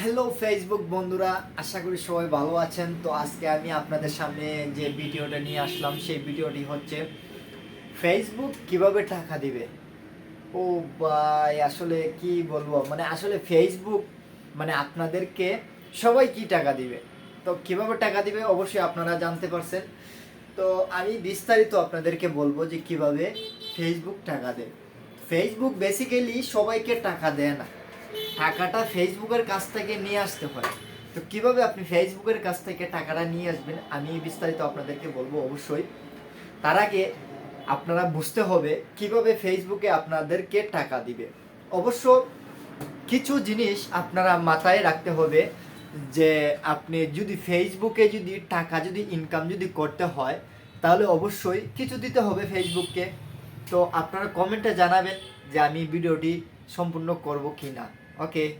Hello Facebook বন্ধুরা, আশা করি সবাই ভালো আছেন। তো আজকে আমি আপনাদের সামনে যে ভিডিওটা নিয়ে আসলাম, সেই ভিডিওটি হচ্ছে ফেসবুক কীভাবে টাকা দিবে? ও ভাই, আসলে কি বলব? মানে আসলে ফেসবুক মানে আপনাদেরকে সবাই কি টাকা দিবে? তো কীভাবে টাকা দিবে অবশ্যই আপনারা জানতে পারছেন। তো আমি বিস্তারিত আপনাদেরকে বলব যে কীভাবে ফেসবুক টাকা দেয়। ফেসবুক বেসিক্যালি সবাইকে টাকা দেয় না। টাকাটা ফেসবুকের কাছ থেকে নিয়ে আসতে হয়। তো কীভাবে আপনি ফেসবুকের কাছ থেকে টাকাটা নিয়ে আসবেন, আমি বিস্তারিত আপনাদেরকে বলব অবশ্যই। তার আগে আপনারা বুঝতে হবে কীভাবে ফেসবুকে আপনাদেরকে টাকা দিবে। অবশ্য কিছু জিনিস আপনারা মাথায় রাখতে হবে যে আপনি যদি ফেসবুকে যদি টাকা যদি ইনকাম যদি করতে হয়, তাহলে অবশ্যই কিছু দিতে হবে ফেসবুককে। তো আপনারা কমেন্টে জানাবেন যে আমি ভিডিওটি সম্পূর্ণ করব কি না Okay.